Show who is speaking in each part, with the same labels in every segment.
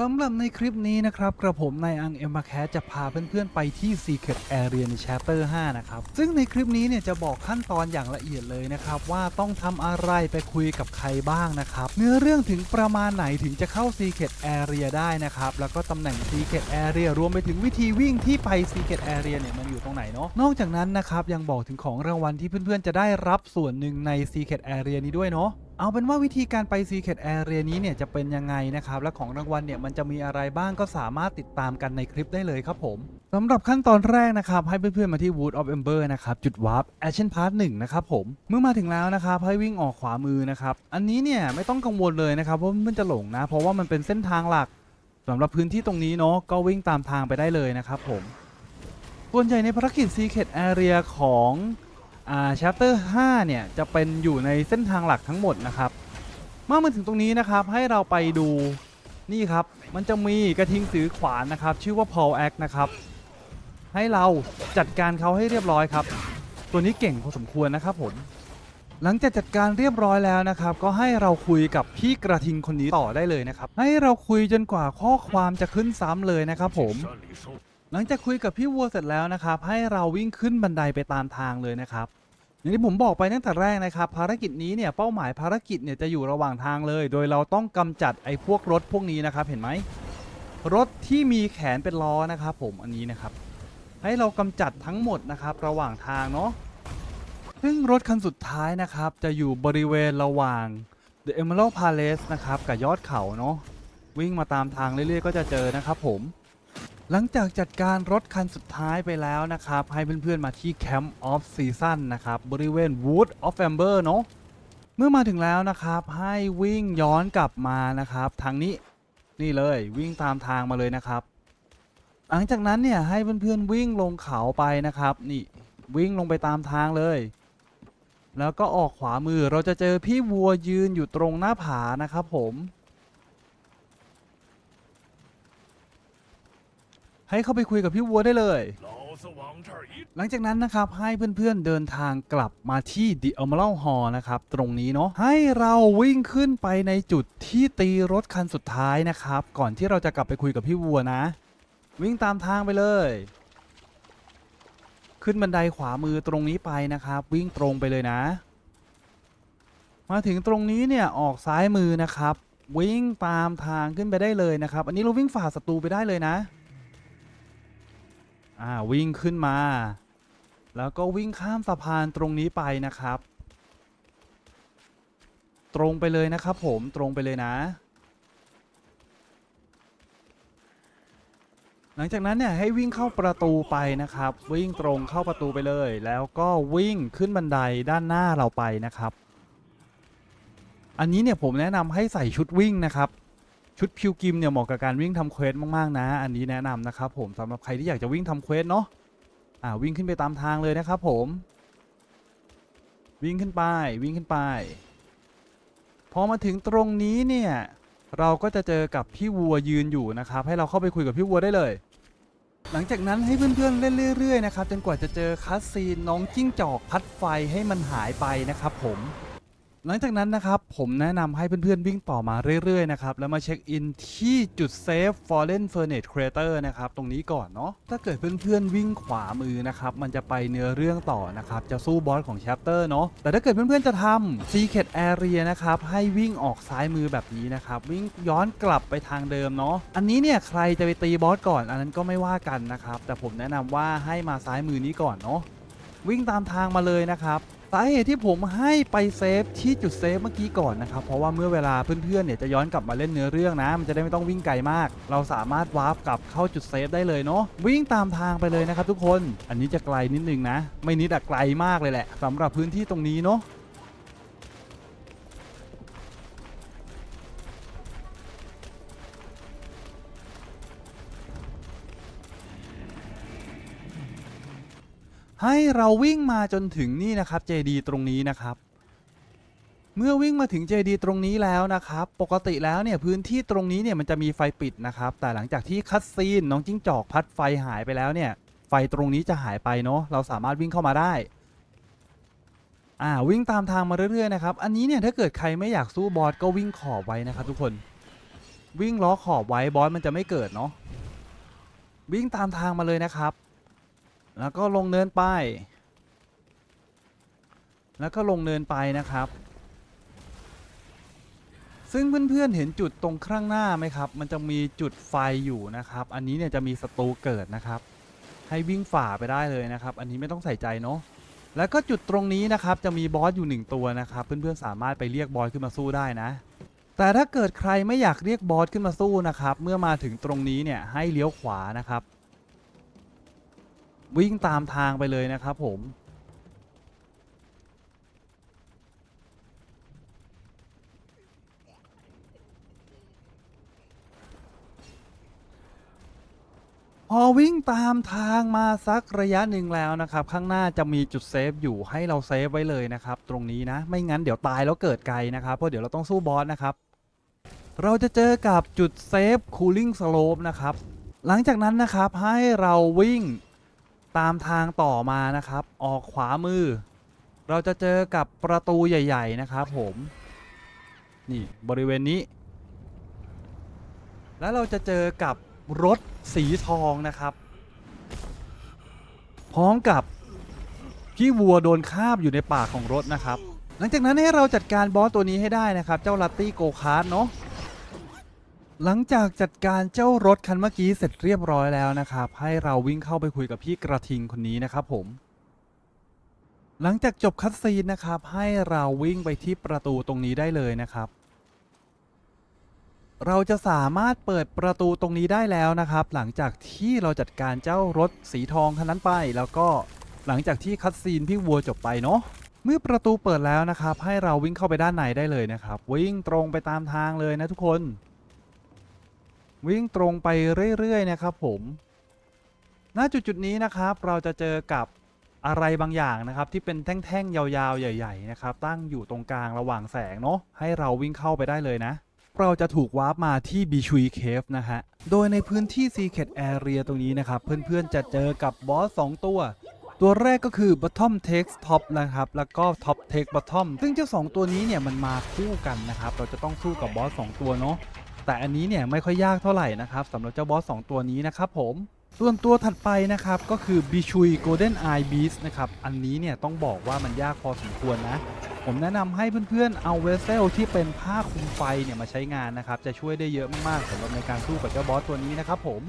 Speaker 1: สำหรับในคลิปนี้นะครับ กระผมนายอังเอ็มบาแคสจะพาเพื่อนๆ ไปที่ Secret Area ใน Chapter 5 นะครับ ซึ่งในคลิปนี้เนี่ยจะบอกขั้นตอนอย่างละเอียดเลยนะครับ ว่าต้องทำอะไรไปคุยกับใครบ้างนะครับ เนื้อเรื่องถึงประมาณไหนถึงจะเข้า Secret Area ได้นะครับ แล้วก็ตำแหน่ง Secret Area รวมไปถึงวิธีวิ่งที่ไป Secret Area เนี่ยมันอยู่ตรงไหนเนาะนอกจากนั้นนะครับยังบอกถึงของรางวัลที่เพื่อนๆ จะได้รับส่วนหนึ่งใน Secret Area นี้ด้วยเนาะ เอาเป็นว่าวิธีการไป Secret Area นี้เนี่ยจะเป็นยังไงนะครับ และของรางวัลเนี่ยมันจะมีอะไรบ้างก็สามารถติดตามกันในคลิปได้เลยครับผมสำหรับขั้นตอนแรกนะครับ ให้เพื่อนๆมาที่ Wood of Ember นะครับ จุด Warp Action Part 1นะครับผม เมื่อมาถึงแล้วนะครับ ให้วิ่งออกขวามือนะครับ อันนี้เนี่ยไม่ต้องกังวลเลยนะครับว่ามันจะหลงนะ เพราะว่ามันเป็นเส้นทางหลักสำหรับพื้นที่ตรงนี้เนาะก็วิ่งตามทางไปได้เลยนะครับผมส่วนใหญ่ในภารกิจ Secret Area ของ อ่า Chapter 5 เนี่ย จะเป็นอยู่ในเส้นทางหลักทั้งหมดนะครับ เมื่อมาถึงตรงนี้นะครับ ให้เราไปดูนี่ครับ มันจะมีกระทิงสือขวานนะครับ ชื่อว่า Paul Act นะครับ ให้เราจัดการเขาให้เรียบร้อยครับ ตัวนี้เก่งพอสมควรนะครับผมหลังจากจัดการเรียบร้อยแล้วนะครับ ก็ให้เราคุยกับพี่กระทิงคนนี้ต่อได้เลยนะครับ ให้เราคุยจนกว่าข้อความจะขึ้นซ้ำเลยนะครับผม หลังจากคุยกับพี่วัวเสร็จแล้วนะครับ ให้เราวิ่งขึ้นบันไดไปตามทางเลยนะครับ อย่างที่ผมบอกไปตั้งแต่แรกนะครับ ภารกิจนี้เนี่ยเป้าหมายภารกิจเนี่ยจะอยู่ระหว่างทางเลย โดยเราต้องกำจัดไอ้พวกรถพวกนี้นะครับ เห็นไหมรถที่มีแขนเป็นล้อนะครับ ผมอันนี้นะครับ ให้เรากำจัดทั้งหมดนะครับ ระหว่างทางเนาะซึ่งรถคันสุดท้ายนะครับ จะอยู่บริเวณระหว่าง The Emerald Palace นะครับกับยอดเขาเนาะวิ่งมาตามทางเรื่อยๆ ก็จะเจอนะครับผม หลังจากจัดการรถคันสุดท้ายไปแล้วนะครับ ให้เพื่อนๆมาที่ Camp of Season นะครับ บริเวณ Wood of Amber เนาะเมื่อมาถึงแล้วนะครับ ให้วิ่งย้อนกลับมานะครับทางนี้นี่เลยวิ่งตามทางมาเลยนะครับ หลังจากนั้นเนี่ยให้เพื่อนๆวิ่งลงเขาไปนะครับ นี่วิ่งลงไปตามทางเลย แล้วก็ออกขวามือเราจะเจอพี่วัวยืนอยู่ตรงหน้าผานะครับผม ให้เข้าไปคุยกับพี่วัวได้เลย หลังจากนั้นนะครับให้เพื่อนๆเดินทางกลับมาที่ดิอ m ม r a อ Hall นะครับ ตรงนี้เนาะให้เราวิ่งขึ้นไปในจุดที่ตีรถคันสุดท้ายนะครับ ก่อนที่เราจะกลับไปคุยกับพี่วัวนะ วิ่งตามทางไปเลย ขึ้นบันไดขวามือตรงนี้ไปนะครับ วิ่งตรงไปเลยนะ มาถึงตรงนี้เนี่ยออกซ้ายมือนะครับ วิ่งตามทางขึ้นไปได้เลยนะครับ อันนี้เราวิ่งฝ่าศัตรูไปได้เลยนะ อ่าวิ่งขึ้นมา แล้วก็วิ่งข้ามสะพานตรงนี้ไปนะครับ ตรงไปเลยนะครับผมตรงไปเลยนะ หลังจากนั้นเนี่ยให้วิ่งเข้าประตูไปนะครับ วิ่งตรงเข้าประตูไปเลย แล้วก็วิ่งขึ้นบันไดด้านหน้าเราไปนะครับ อันนี้เนี่ยผมแนะนำให้ใส่ชุดวิ่งนะครับ ชุดพิวกิมเนี่ยเหมาะกับการวิ่งทำเควสมากๆนะ อันนี้แนะนำนะครับผมสำหรับใครที่อยากจะวิ่งทำเควสเนาะอ่าวิ่งขึ้นไปตามทางเลยนะครับผม วิ่งขึ้นไปวิ่งขึ้นไปพอมาถึงตรงนี้เนี่ยเราก็จะเจอกับพี่วัวยืนอยู่นะครับ ให้เราเข้าไปคุยกับพี่วัวได้เลย หลังจากนั้นให้เพื่อนๆเล่นเรื่อยๆนะครับจนกว่าจะเจอคัสซีนน้องจิ้งจอกพัดไฟให้มันหายไปนะครับผม หลังจากนั้นนะครับ ผมแนะนำให้เพื่อนๆ วิ่งต่อมาเรื่อยๆ นะครับ แล้วมาเช็คอินที่จุดเซฟ Fallen Furnace Crater นะครับ ตรงนี้ก่อนเนาะถ้าเกิดเพื่อนๆ วิ่งขวามือนะครับ มันจะไปเนื้อเรื่องต่อนะครับ จะสู้บอสของ Chapter เนาะแต่ถ้าเกิดเพื่อนๆ จะทำ Secret Area นะครับ ให้วิ่งออกซ้ายมือแบบนี้นะครับ วิ่งย้อนกลับไปทางเดิมเนาะอันนี้เนี่ยใครจะไปตีบอสก่อน อันนั้นก็ไม่ว่ากันนะครับแต่ผมแนะนำว่าให้มาซ้ายมือนี้ก่อนเนาะวิ่งตามทางมาเลยนะครับ สาเหตุที่ผมให้ไปเซฟที่จุดเซฟเมื่อกี้ก่อนนะครับ เพราะว่าเมื่อเวลาเพื่อนๆเนี่ยจะย้อนกลับมาเล่นเนื้อเรื่องนะ มันจะได้ไม่ต้องวิ่งไกลมาก เราสามารถวาร์ปกลับเข้าจุดเซฟได้เลยเนาะวิ่งตามทางไปเลยนะครับทุกคน อันนี้จะไกลนิดนึงนะ ไม่นิดอะไกลมากเลยแหละสำหรับพื้นที่ตรงนี้เนาะ ให้เราวิ่งมาจนถึงนี่นะครับ JD ตรงนี้นะครับ เมื่อวิ่งมาถึง JD ตรงนี้แล้วนะครับ ปกติแล้วเนี่ยพื้นที่ตรงนี้เนี่ยมันจะมีไฟปิดนะครับ แต่หลังจากที่คัดซีนน้องจิ้งจอกพัดไฟหายไปแล้วเนี่ย ไฟตรงนี้จะหายไปเนาะเราสามารถวิ่งเข้ามาได้อ่าวิ่งตามทางมาเรื่อยๆนะครับ อันนี้เนี่ยถ้าเกิดใครไม่อยากสู้บอสก็วิ่งขอบไว้นะครับ ทุกคน วิ่งล้อขอบไว้บอสมันจะไม่เกิดเนาะวิ่งตามทางมาเลยนะครับ แล้วก็ลงเนินไป แล้วก็ลงเนินไปนะครับ ซึ่งเพื่อนๆเห็นจุดตรงข้างหน้าไหมครับ มันจะมีจุดไฟอยู่นะครับ อันนี้เนี่ยจะมีศัตรูเกิดนะครับ ให้วิ่งฝ่าไปได้เลยนะครับ อันนี้ไม่ต้องใส่ใจเนาะ แล้วก็จุดตรงนี้นะครับจะมีบอสอยู่หนึ่งตัวนะครับ เพื่อนๆสามารถไปเรียกบอสขึ้นมาสู้ได้นะแต่ถ้าเกิดใครไม่อยากเรียกบอสขึ้นมาสู้นะครับ เมื่อมาถึงตรงนี้เนี่ยให้เลี้ยวขวานะครับ วิ่งตามทางไปเลยนะครับผม พอวิ่งตามทางมาสักระยะหนึ่งแล้วนะครับ ข้างหน้าจะมีจุดเซฟอยู่ให้เราเซฟไว้เลยนะครับ ตรงนี้นะ ไม่งั้นเดี๋ยวตายแล้วเกิดไกลนะครับ เพราะเดี๋ยวเราต้องสู้บอสนะครับ เราจะเจอกับจุดเซฟคูลิ่งสโลปนะครับ หลังจากนั้นนะครับให้เราวิ่ง ตามทางต่อมานะครับ ออกขวามือ เราจะเจอกับประตูใหญ่ ๆ นะครับผม นี่บริเวณนี้ แล้วเราจะเจอกับรถสีทองนะครับ พร้อมกับพี่วัวโดนคาบอยู่ในปากของรถนะครับ หลังจากนั้นให้เราจัดการบอสตัวนี้ให้ได้นะครับ เจ้าลัตตี้โกคาร์ดเนาะ หลังจากจัดการเจ้ารถคันเมื่อกี้เสร็จเรียบร้อยแล้วนะครับ ให้เราวิ่งเข้าไปคุยกับพี่กระทิงคนนี้นะครับผม หลังจากจบคัดซีนนะครับ ให้เราวิ่งไปที่ประตูตรงนี้ได้เลยนะครับ เราจะสามารถเปิดประตูตรงนี้ได้แล้วนะครับ หลังจากที่เราจัดการเจ้ารถสีทองคันนั้นไป แล้วก็หลังจากที่คัดซีนพี่วัวจบไปเนาะเมื่อประตูเปิดแล้วนะครับ ให้เราวิ่งเข้าไปด้านในได้เลยนะครับ วิ่งตรงไปตามทางเลยนะทุกคน วิ่งตรงไปเรื่อยๆนะครับผมณจุดจุดนี้นะครับเราจะเจอกับอะไรบางอย่างนะครับที่เป็นแท่งๆยาวๆใหญ่ ๆ นะครับ ตั้งอยู่ตรงกลางระหว่างแสงเนาะให้เราวิ่งเข้าไปได้เลยนะ เราจะถูกวาร์ปมาที่บีชุยเคฟนะฮะ โดยในพื้นที่ Secret Area ตรงนี้นะครับ เพื่อนๆจะเจอกับบอส 2 ตัว ตัวแรกก็คือ Bottom Takes Top นะครับ แล้วก็ Top Take Bottom ซึ่งเจ้า 2 ตัวนี้เนี่ยมันมาคู่กันนะครับ เราจะต้องสู้กับบอส 2 ตัวเนาะ แต่อันนี้เนี่ยไม่ค่อยยากเท่าไหร่นะครับสำหรับเจ้าบอส 2 ตัวนี้นะครับผมส่วนตัวถัดไปนะครับก็คือบิชุย Golden Eye Beast นะครับอันนี้เนี่ยต้องบอกว่ามันยากพอสมควรนะ ผมแนะนำให้เพื่อนๆเอาเวสเซลที่เป็นผ้าคลุมไฟเนี่ยมาใช้งานนะครับจะช่วยได้เยอะมากๆสำหรับในการสู้กับเจ้าบอสตัวนี้นะครับผม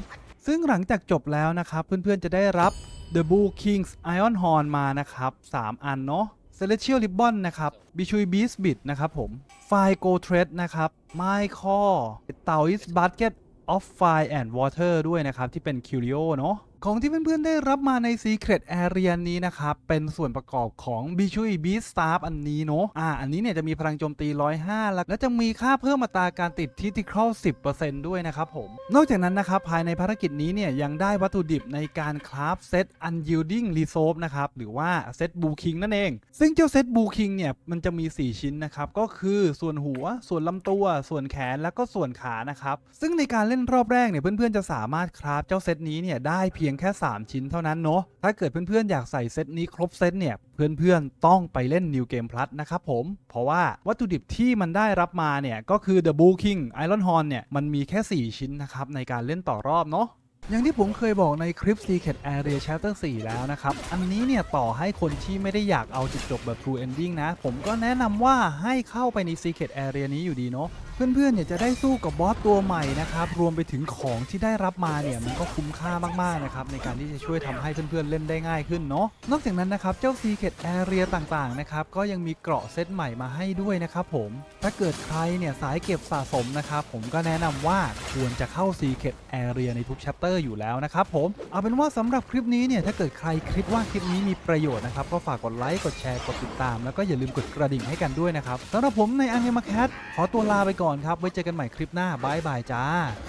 Speaker 1: ซึ่งหลังจากจบแล้วนะครับเพื่อนๆจะได้รับ The Bull Kings Iron Horn มานะครับ 3 อันเนาะ Celestial Ribbon นะครับ b i c h u i Beast Bit นะครับผม File Go Thread นะครับ My Core t a o i s Basket of Fire and Water ด้วยนะครับ ที่เป็น Curio เนาะของที่เพื่อนๆได้รับมาใน Secret Area นี้นะครับ เป็นส่วนประกอบของ b i c h u i Beast Staff อันนี้เนาะอ่า อันนี้เนี่ยจะมีพลังโจมตี 105 แล้ว และจะมีค่าเพิ่มอัตราการติด Critical 10%ด้วยนะครับผม นอกจากนั้นนะครับ ภายในภารกิจนี้เนี่ยยังได้วัตถุดิบในการคราฟเซต Unyielding Resolve นะครับ หรือว่าเซตบูคิงนั่นเอง ซึ่งเจ้าเซตบูคิงเนี่ยมันจะมี 4 ชิ้นนะครับ ก็คือส่วนหัว ส่วนลำตัว ส่วนแขน แล้วก็ส่วนขานะครับ ซึ่งในการเล่นรอบแรกเนี่ยเพื่อนๆจะสามารถคราฟเจ้าเซตนี้เนี่ยได้เพียงียงแค่ 3 ชิ้นเท่านั้นเนาะถ้าเกิดเพื่อนๆ อยากใส่เซตนี้ครบเซตเนี่ย เพื่อนๆ ต้องไปเล่น New Game Plus นะครับผม เพราะว่าวัตถุดิบที่มันได้รับมาเนี่ย ก็คือ The Bull King Iron Horn เนี่ย มันมีแค่ 4 ชิ้นนะครับ ในการเล่นต่อรอบเนาะอย่างที่ผมเคยบอกในคลิป Secret Area Chapter 4 แล้วนะครับ อันนี้เนี่ยต่อให้คนที่ไม่ได้อยากเอาจุดจบแบบ True Ending นะ ผมก็แนะนำว่าให้เข้าไปใน Secret Area นี้อยู่ดีเนาะ เพื่อนๆเนี่ยจะได้สู้กับบอสตัวใหม่นะครับ รวมไปถึงของที่ได้รับมาเนี่ยมันก็คุ้มค่ามากๆนะครับในการที่จะช่วยทำให้เพื่อนๆเล่นได้ง่ายขึ้นเนาะนอกจากนั้นนะครับเจ้า Secret Area ต่างๆนะครับก็ยังมีเกราะเซตใหม่มาให้ด้วยนะครับผมถ้าเกิดใครเนี่ยสายเก็บสะสมนะครับผมก็แนะนำว่าควรจะเข้า Secret Area ในทุก chapter อยู่แล้วนะครับผมเอาเป็นว่าสำหรับคลิปนี้เนี่ยถ้าเกิดใครคิดว่าคลิปนี้มีประโยชน์นะครับก็ฝากกดไลค์กดแชร์กดติดตาม แล้วก็อย่าลืมกดกระดิ่งให้กันด้วยนะครับสำหรับผมในอังเ m มาแคทขอตัวลาไปก่อนครับ ไว้เจอกันใหม่คลิปหน้าบายบายจ้า